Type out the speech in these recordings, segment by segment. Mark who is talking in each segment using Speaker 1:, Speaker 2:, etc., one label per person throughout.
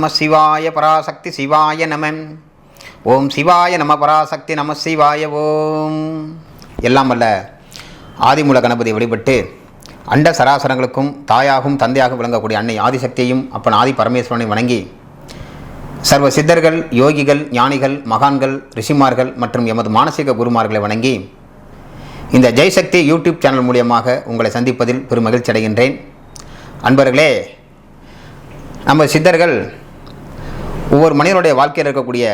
Speaker 1: நம சிவாய பராசக்தி சிவாய நம. ஓம் சிவாய நம பராசக்தி நம சிவாய ஓம். எல்லாம் வல்ல ஆதிமூல கணபதி வழிபட்டு அண்ட சராசரங்களுக்கும் தாயாகவும் தந்தையாகவும் விளங்கக்கூடிய அன்னை ஆதிசக்தியையும் அப்பன் ஆதி பரமேஸ்வரனை வணங்கி சர்வ சித்தர்கள் யோகிகள் ஞானிகள் மகான்கள் ரிஷிமார்கள் மற்றும் எமது மானசீக குருமார்களை வணங்கி இந்த ஜெய்சக்தி யூடியூப் சேனல் மூலியமாக உங்களை சந்திப்பதில் பெரும் மகிழ்ச்சி அடைகின்றேன். அன்பர்களே நம்ம சித்தர்கள் ஒவ்வொரு மனிதனுடைய வாழ்க்கையில் இருக்கக்கூடிய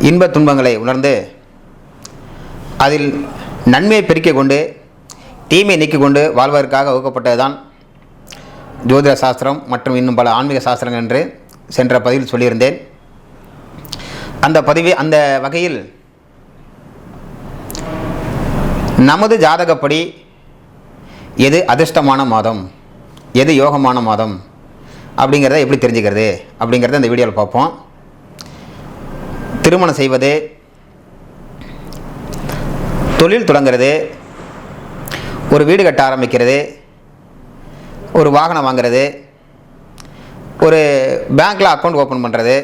Speaker 1: இன்பத் துன்பங்களை உணர்ந்து அதில் நன்மையை பெருக்கிக் கொண்டு தீமையை நீக்கிக் கொண்டு வாழ்வதற்காக வகுக்கப்பட்டது தான் ஜோதிட சாஸ்திரம் மற்றும் இன்னும் பல ஆன்மீக சாஸ்திரங்கள் என்று சென்ற பதிவில் சொல்லியிருந்தேன். அந்த பதிவு அந்த வகையில் நமது ஜாதகப்படி எது அதிர்ஷ்டமான மாதம் எது யோகமான மாதம் அப்படிங்கிறத எப்படி தெரிஞ்சுக்கிறது? அப்படிங்கிறத இந்த வீடியோவில் பார்ப்போம். திருமணம் செய்வது தொழில் தொடங்கிறது ஒரு வீடு கட்ட ஆரம்பிக்கிறது ஒரு வாகனம் வாங்கிறது ஒரு பேங்க்கில் அக்கௌண்ட் ஓப்பன் பண்ணுறது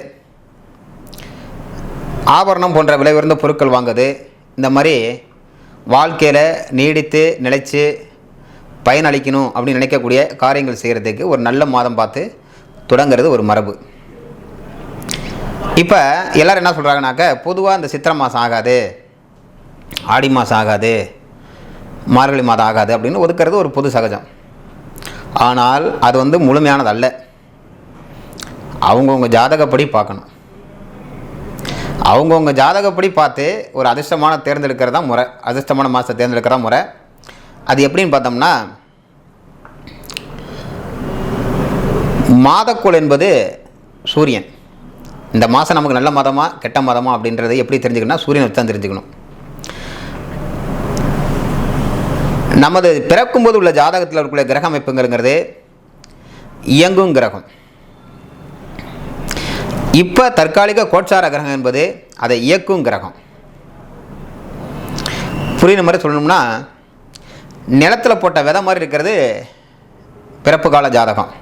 Speaker 1: ஆபரணம் போன்ற விலை உயர்ந்த பொருட்கள் வாங்குது இந்த மாதிரி வாழ்க்கையில் நீடித்து நிலைச்சு பயனளிக்கணும் அப்படின்னு நினைக்கக்கூடிய காரியங்கள் செய்கிறதுக்கு ஒரு நல்ல மாதம் பார்த்து தொடங்கிறது ஒரு மரபு. இப்போ எல்லோரும் என்ன சொல்கிறாங்கனாக்க பொதுவாக இந்த சித்திரை மாதம் ஆகாது ஆடி மாதம் ஆகாது மார்கழி மாதம் ஆகாது அப்படின்னு ஒதுக்கிறது ஒரு பொது சகஜம். ஆனால் அது வந்து முழுமையானது அல்ல. அவங்கவுங்க ஜாதகப்படி பார்க்கணும். அவங்கவுங்க ஜாதகப்படி பார்த்து ஒரு அதிர்ஷ்டமான தேர்ந்தெடுக்கிறது தான் முறை அதிர்ஷ்டமான மாதத்தை தேர்ந்தெடுக்கிறதா முறை. அது எப்படின்னு பார்த்தோம்னா மாதக்குள் என்பது சூரியன். இந்த மாதம் நமக்கு நல்ல மதமா கெட்ட மதமா அப்படின்றத எப்படி தெரிஞ்சுக்கணும்னா சூரியனை வச்சு தான் தெரிஞ்சுக்கணும். நமது பிறக்கும்போது உள்ள ஜாதகத்தில் இருக்கக்கூடிய கிரக அமைப்புங்கிறது இயங்கும் கிரகம். இப்போ தற்காலிக கோட்சார கிரகம் என்பது அதை இயக்கும் கிரகம். புரியுற மாதிரி சொல்லணும்னா நிலத்தில் போட்ட விதை மாதிரி இருக்கிறது பிறப்பு கால ஜாதகம்.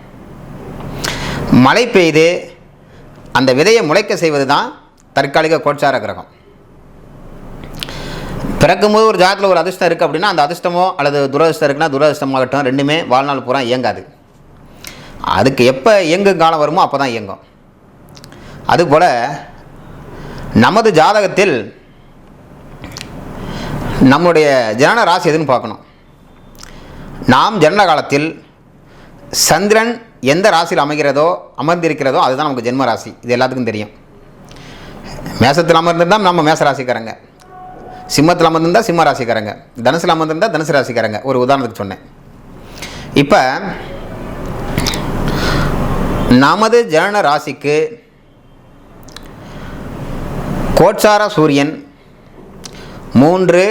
Speaker 1: மழை பெய்து அந்த விதையை முளைக்க செய்வது தான் தற்காலிக கோட்சார கிரகம். பிறக்கும்போது ஒரு ஜாதத்தில் ஒரு அதிர்ஷ்டம் இருக்குது அப்படின்னா அந்த அதிர்ஷ்டமோ அல்லது துரதிர்ஷ்டம் இருக்குன்னா துரதிர்ஷ்டமாகட்டும் ரெண்டுமே வாழ்நாள் பூரா இயங்காது. அதுக்கு எப்போ இயங்கும் காலம் வருமோ அப்போ தான் இயங்கும். அதுபோல் நமது ஜாதகத்தில் நம்முடைய ஜனன ராசி எதுன்னு பார்க்கணும். நாம் ஜனன காலத்தில் சந்திரன் எந்த ராசியில் அமைகிறதோ அமர்ந்திருக்கிறதோ அதுதான் நமக்கு ஜென்ம ராசி இது எல்லாத்துக்கும் தெரியும். மேசத்தில் அமர்ந்திருந்தால் நம்ம மேச ராசிக்காரங்க சிம்மத்தில் அமர்ந்திருந்தால் சிம்ம ராசிக்காரங்க தனுசில் அமர்ந்திருந்தால் தனுசு ராசிக்காரங்க. ஒரு உதாரணத்துக்கு சொன்னேன். இப்போ நமது ஜனன ராசிக்கு கோட்சார சூரியன் மூன்று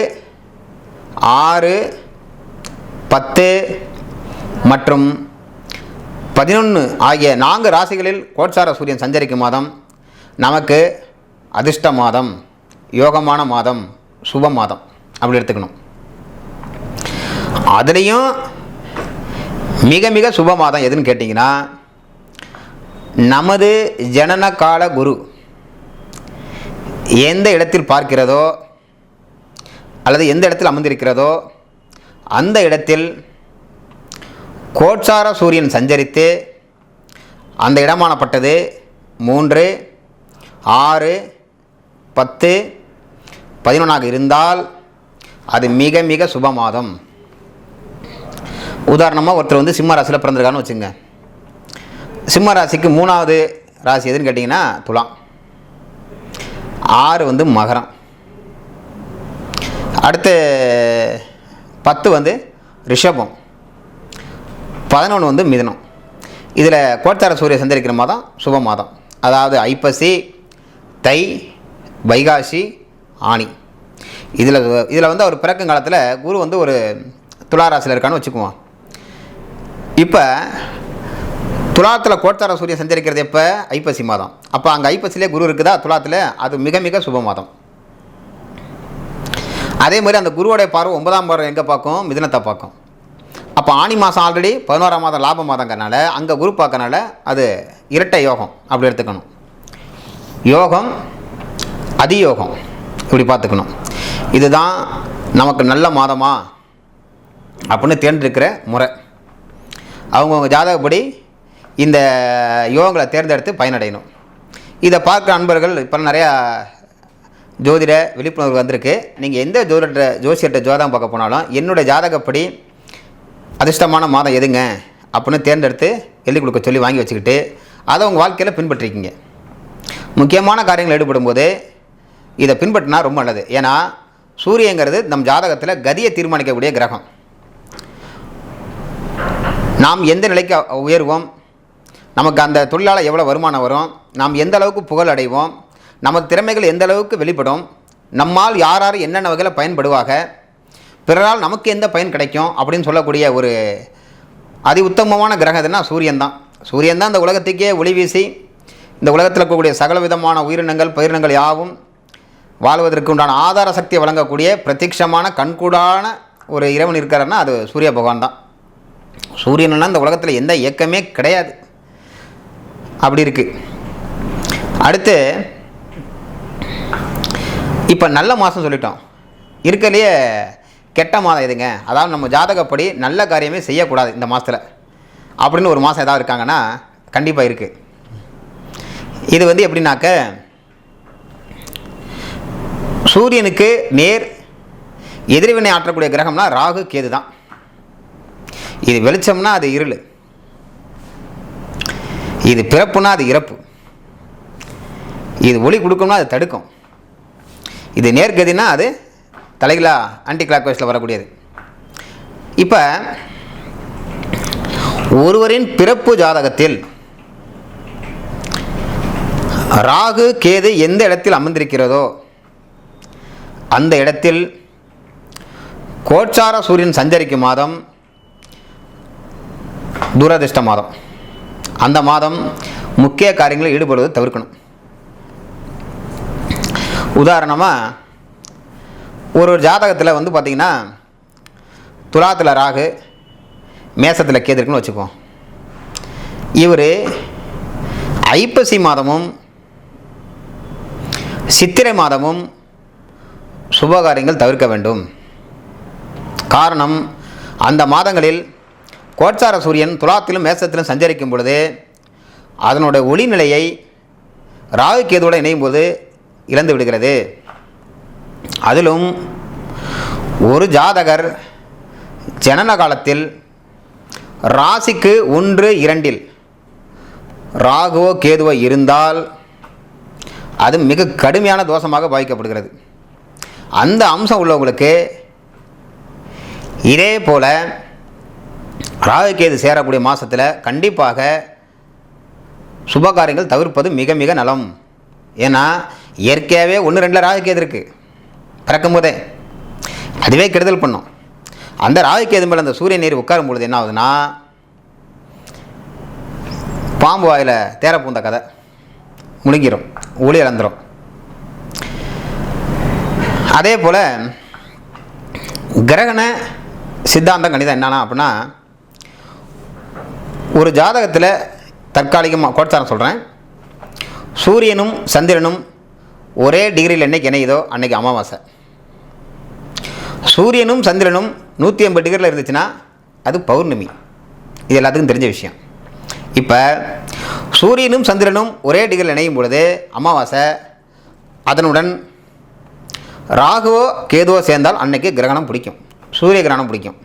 Speaker 1: ஆறு பத்து மற்றும் பதினொன்று ஆகிய நான்கு ராசிகளில் கோட்சார சூரியன் சஞ்சரிக்கும் மாதம் நமக்கு அதிர்ஷ்ட மாதம் யோகமான மாதம் சுப மாதம். அப்படி எடுத்துக்கணும். அதுலேயும் மிக மிக சுப மாதம் எதுன்னு கேட்டிங்கன்னா நமது ஜனன கால குரு எந்த இடத்தில் பார்க்கிறதோ அல்லது எந்த இடத்தில் அமர்ந்திருக்கிறதோ அந்த இடத்தில் கோட்சார சூரியன் சஞ்சரித்து அந்த இடமானப்பட்டது மூன்று ஆறு பத்து பதினொன்றாக இருந்தால் அது மிக மிக சுப மாதம் உதாரணமாக ஒருத்தர் வந்து சிம்ம ராசியில் பிறந்திருக்கான்னு வச்சுங்க. சிம்ம ராசிக்கு மூணாவது ராசி எதுன்னு கேட்டிங்கன்னா துலாம். ஆறு வந்து மகரம். அடுத்து பத்து வந்து ரிஷபம். பதினொன்று வந்து மிதனம். இதில் கோட்டார சூரிய சந்தரிக்கிற மாதம் சுப மாதம். அதாவது ஐப்பசி தை வைகாசி ஆணி இதில் இதில் வந்து அவர் பிறக்கும் காலத்தில் குரு வந்து ஒரு துளாராசியில் இருக்கான்னு வச்சுக்குவோம். இப்போ துலாத்தில் கோட்டார சூரியன் சந்திரிக்கிறது எப்போ? ஐப்பசி மாதம். அப்போ அங்கே ஐப்பசிலே குரு இருக்குதா? துலாத்தில் அது மிக மிக சுப மாதம். அதே மாதிரி அந்த குருவோடைய பார்வை ஒன்பதாம் பார்வை எங்கே பார்க்கும்? மிதனத்தை பார்க்கும். அப்போ ஆணி மாதம் ஆல்ரெடி பதினோராம் மாதம் லாப மாதங்கிறனால அங்கே குரு பார்க்கறனால அது இரட்டை யோகம் அப்படி எடுத்துக்கணும். யோகம் அதியோகம் இப்படி பார்த்துக்கணும். இதுதான் நமக்கு நல்ல மாதமா அப்படின்னு தேர்ந்தெடுக்கிற முறை. அவங்கவுங்க ஜாதகப்படி இந்த யோகங்களை தேர்ந்தெடுத்து பயனடையணும். இதை பார்க்குற அன்பர்கள் இப்போ நிறையா ஜோதிட விழிப்புணர்வு வந்திருக்கு. நீங்கள் எந்த ஜோதிட ஜோசியர்கிட்ட ஜோதகம் பார்க்க போனாலும் என்னுடைய ஜாதகப்படி அதிர்ஷ்டமான மாதம் எதுங்க? அப்படின்னு தேர்ந்தெடுத்து எழுதி கொடுக்க சொல்லி வாங்கி வச்சுக்கிட்டு அதை உங்கள் வாழ்க்கையில் பின்பற்றிக்கிங்க. முக்கியமான காரியங்கள் ஈடுபடும்போது இதை பின்பற்றினா ரொம்ப நல்லது. ஏன்னா சூரியங்கிறது நம் ஜாதகத்தில் கதியை தீர்மானிக்கக்கூடிய கிரகம். நாம் எந்த நிலைக்கு உயர்வோம்? நமக்கு அந்த தொழிலால் எவ்வளோ வருமானம் வரும்? நாம் எந்த அளவுக்கு புகழ் அடைவோம்? நமது திறமைகள் எந்த அளவுக்கு வெளிப்படும்? நம்மால் யார் யார் என்னென்ன வகையில் பயன்படுவாங்க? பிறரால் நமக்கு எந்த பயன் கிடைக்கும் அப்படின்னு சொல்லக்கூடிய ஒரு அதி உத்தமமான கிரகம் எதுனா சூரியன் தான் சூரியன் தான் இந்த உலகத்துக்கே ஒளி வீசி இந்த உலகத்தில் இருக்கக்கூடிய சகல விதமான உயிரினங்கள் பயிரினங்கள் யாவும் வாழ்வதற்கு உண்டான ஆதார சக்தியை வழங்கக்கூடிய பிரத்யட்சமான கண்கூடான ஒரு இறைவன் இருக்காருன்னா அது சூரிய பகவான் தான் சூரியன்னா இந்த உலகத்தில் எந்த இயக்கமே கிடையாது. அப்படி இருக்குது அடுத்து இப்போ நல்ல மாதம் சொல்லிட்டோம். இருக்கலையே கெட்ட மாதம் எதுங்க அதாவது நம்ம ஜாதகப்படி நல்ல காரியமே செய்யக்கூடாது இந்த மாதத்தில் அப்படின்னு ஒரு மாதம் ஏதாவது இருக்காங்கன்னா கண்டிப்பாக இருக்குது இது வந்து எப்படின்னாக்க சூரியனுக்கு நேர் எதிர்வினை ஆற்றக்கூடிய கிரகம்னா ராகு கேது தான். இது வெளிச்சம்னா அது இருள். இது பிறப்புனா அது இறப்பு. இது ஒளி கொடுக்கும்னா அது தடுக்கும். இது நேர்கதினா அது தலைகளா ஆன்டி கிளாக் வைஸில் வரக்கூடியது. இப்போ ஒருவரின் பிறப்பு ஜாதகத்தில் ராகு கேது எந்த இடத்தில் அமர்ந்திருக்கிறதோ அந்த இடத்தில் கோச்சார சூரியன் சஞ்சரிக்கும் மாதம் துரதிர்ஷ்ட மாதம். அந்த மாதம் முக்கிய காரியங்களில் ஈடுபடுவதை தவிர்க்கணும். உதாரணமாக ஒரு ஒரு ஜாதகத்தில் வந்து பார்த்திங்கன்னா துலாத்தில் ராகு மேசத்தில் கேது இருக்குன்னு வச்சுக்குவோம் இவர் ஐப்பசி மாதமும் சித்திரை மாதமும் சுபகாரியங்கள் தவிர்க்க வேண்டும். காரணம் அந்த மாதங்களில் கோட்சார சூரியன் துலாத்திலும் மேசத்திலும் சஞ்சரிக்கும் பொழுது அதனுடைய ஒளிநிலையை ராகு கேதுவோடு இணையும் போது இழந்து விடுகிறது. அதிலும் ஒரு ஜாதகர் ஜனன காலத்தில் ராசிக்கு ஒன்று இரண்டில் ராகுவோ கேதுவோ இருந்தால் அது மிக கடுமையான தோஷமாக பாதிக்கப்படுகிறது. அந்த அம்சம் உள்ளவங்களுக்கு இதே போல் ராகு கேது சேரக்கூடிய மாதத்தில் கண்டிப்பாக சுபகாரியங்கள் தவிர்ப்பது மிக மிக நலம். ஏன்னா இயற்கையாகவே ஒன்று ரெண்டில் ராகு கேது இருக்குது பறக்கும் போதே அதுவே கெடுதல் பண்ணும். அந்த ராகுக்கு எது மேலே அந்த சூரிய நீர் உட்காரும் பொழுது என்ன ஆகுதுன்னா பாம்பு வாயில் தேர பூந்த கதை முழுங்கிரும் ஒளி இழந்துடும் அதே போல் கிரகண சித்தாந்தம் கணிதம் என்னன்னா அப்படின்னா ஒரு ஜாதகத்தில் தற்காலிகமாக கோட்சாரம் சொல்கிறேன் சூரியனும் சந்திரனும் ஒரே டிகிரியில் என்னைக்கு இணையுதோ அன்றைக்கி அமாவாசை. சூரியனும் சந்திரனும் நூற்றி ஐம்பது டிகிரியில் இருந்துச்சுன்னா அது பௌர்ணமி. இது எல்லாத்துக்கும் தெரிஞ்ச விஷயம். இப்போ சூரியனும் சந்திரனும் ஒரே டிகிரியில் இணையும் பொழுது அமாவாசை அதனுடன் ராகுவோ கேதுவோ சேர்ந்தால் அன்னைக்கு கிரகணம் பிடிக்கும். சூரிய கிரகணம் பிடிக்கும்.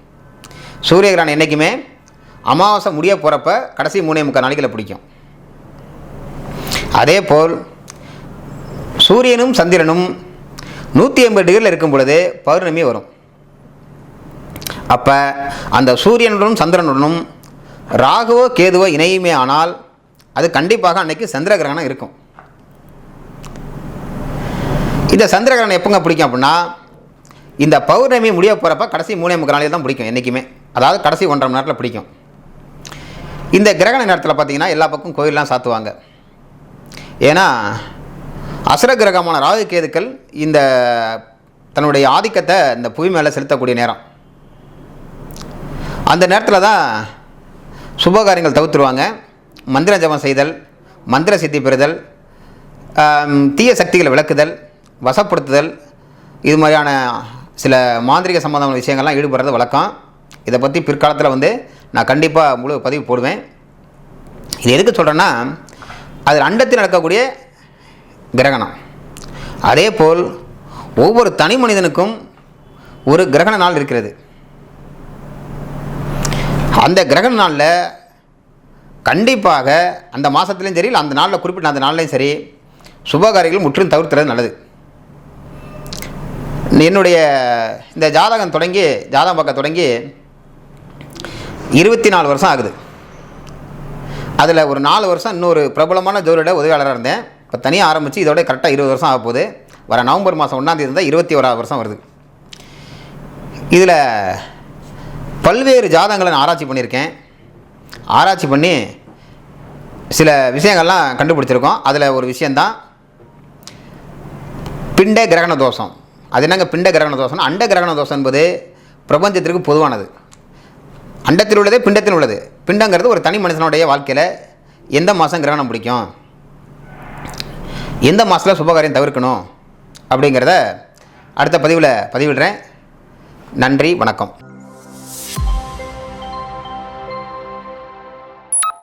Speaker 1: சூரிய கிரகணம் என்றைக்குமே அமாவாசை முடிய போகிறப்ப கடைசி மூணே முக்கால் நாளைக்கில் பிடிக்கும். அதே போல் சூரியனும் சந்திரனும் நூற்றி ஐம்பது டிகிரியில் இருக்கும் பொழுது பௌர்ணமி வரும். அப்போ அந்த சூரியனுடனும் சந்திரனுடனும் ராகுவோ கேதுவோ இணையுமே ஆனால் அது கண்டிப்பாக அன்றைக்கி சந்திர கிரகணம் இருக்கும். இந்த சந்திர கிரகணம் எப்போங்க பிடிக்கும் அப்படின்னா இந்த பௌர்ணமி முடிய போகிறப்ப கடைசி மூணே முக்கிய நாளில் தான் பிடிக்கும் என்றைக்குமே அதாவது கடைசி ஒன்றரை மணி நேரத்தில் பிடிக்கும். இந்த கிரகண நேரத்தில் பார்த்தீங்கன்னா எல்லா பக்கம் கோயிலெலாம் சாத்துவாங்க. ஏன்னா அசுர கிரகமான ராகு கேதுக்கள் இந்த தன்னுடைய ஆதிக்கத்தை இந்த புவி மேலே செலுத்தக்கூடிய நேரம். அந்த நேரத்தில் தான் சுபகாரியங்கள் தவிர்த்துருவாங்க. மந்திர ஜபம் செய்தல் மந்திர சித்தி பெறுதல் தீய சக்திகளை விளக்குதல் வசப்படுத்துதல் இது மாதிரியான சில மாந்திரிக சம்பந்தமான விஷயங்கள்லாம் ஈடுபடுறது வழக்கம். இதை பற்றி பிற்காலத்தில் வந்து நான் கண்டிப்பாக முழு பதிவு போடுவேன். இது எதுக்கு சொல்கிறேன்னா அது அண்டத்தில் நடக்கக்கூடிய கிரகணம். அதே போல் ஒவ்வொரு தனி மனிதனுக்கும் ஒரு கிரகண நாள் இருக்கிறது. அந்த கிரகண நாளில் கண்டிப்பாக அந்த மாதத்துலேயும் சரி இல்லை அந்த நாளில் குறிப்பிட்ட அந்த நாள்லையும் சரி சுபகாரியங்கள் முற்றிலும் தவிர்த்துறது நல்லது. என்னுடைய இந்த ஜாதகம் தொடங்கி ஜாதகம் பார்க்க தொடங்கி இருபத்தி நாலு வருஷம் ஆகுது. அதில் ஒரு நாலு வருஷம் இன்னொரு பிரபலமான ஜோதிட உதவியாளராக இருந்தேன். இப்போ தனியாக ஆரம்பித்து இதோட கரெக்டாக இருபது வருஷம் ஆக போகுது. வர நவம்பர் மாதம் ஒன்றாந்தேதி இருந்தால் இருபத்தி ஓராவது வருஷம் வருது. இதில் பல்வேறு ஜாதகங்களை நான் ஆராய்ச்சி பண்ணியிருக்கேன். ஆராய்ச்சி பண்ணி சில விஷயங்கள்லாம் கண்டுபிடிச்சிருக்கோம். அதில் ஒரு விஷயந்தான் பிண்ட கிரகண தோஷம். அது என்னங்க பிண்ட கிரகண தோஷம் அண்ட கிரகண தோஷம் என்பது பிரபஞ்சத்திற்கு பொதுவானது. அண்டத்தில் உள்ளதே பிண்டத்தில் உள்ளது. பிண்டங்கிறது ஒரு தனி மனுஷனுடைய வாழ்க்கையில் எந்த மாதம் கிரகணம் பிடிக்கும்? எந்த மாதத்தில் சுபகாரியம் தவிர்க்கணும் அப்படிங்கிறத அடுத்த பதிவில் பதிவிடுறேன். நன்றி வணக்கம்.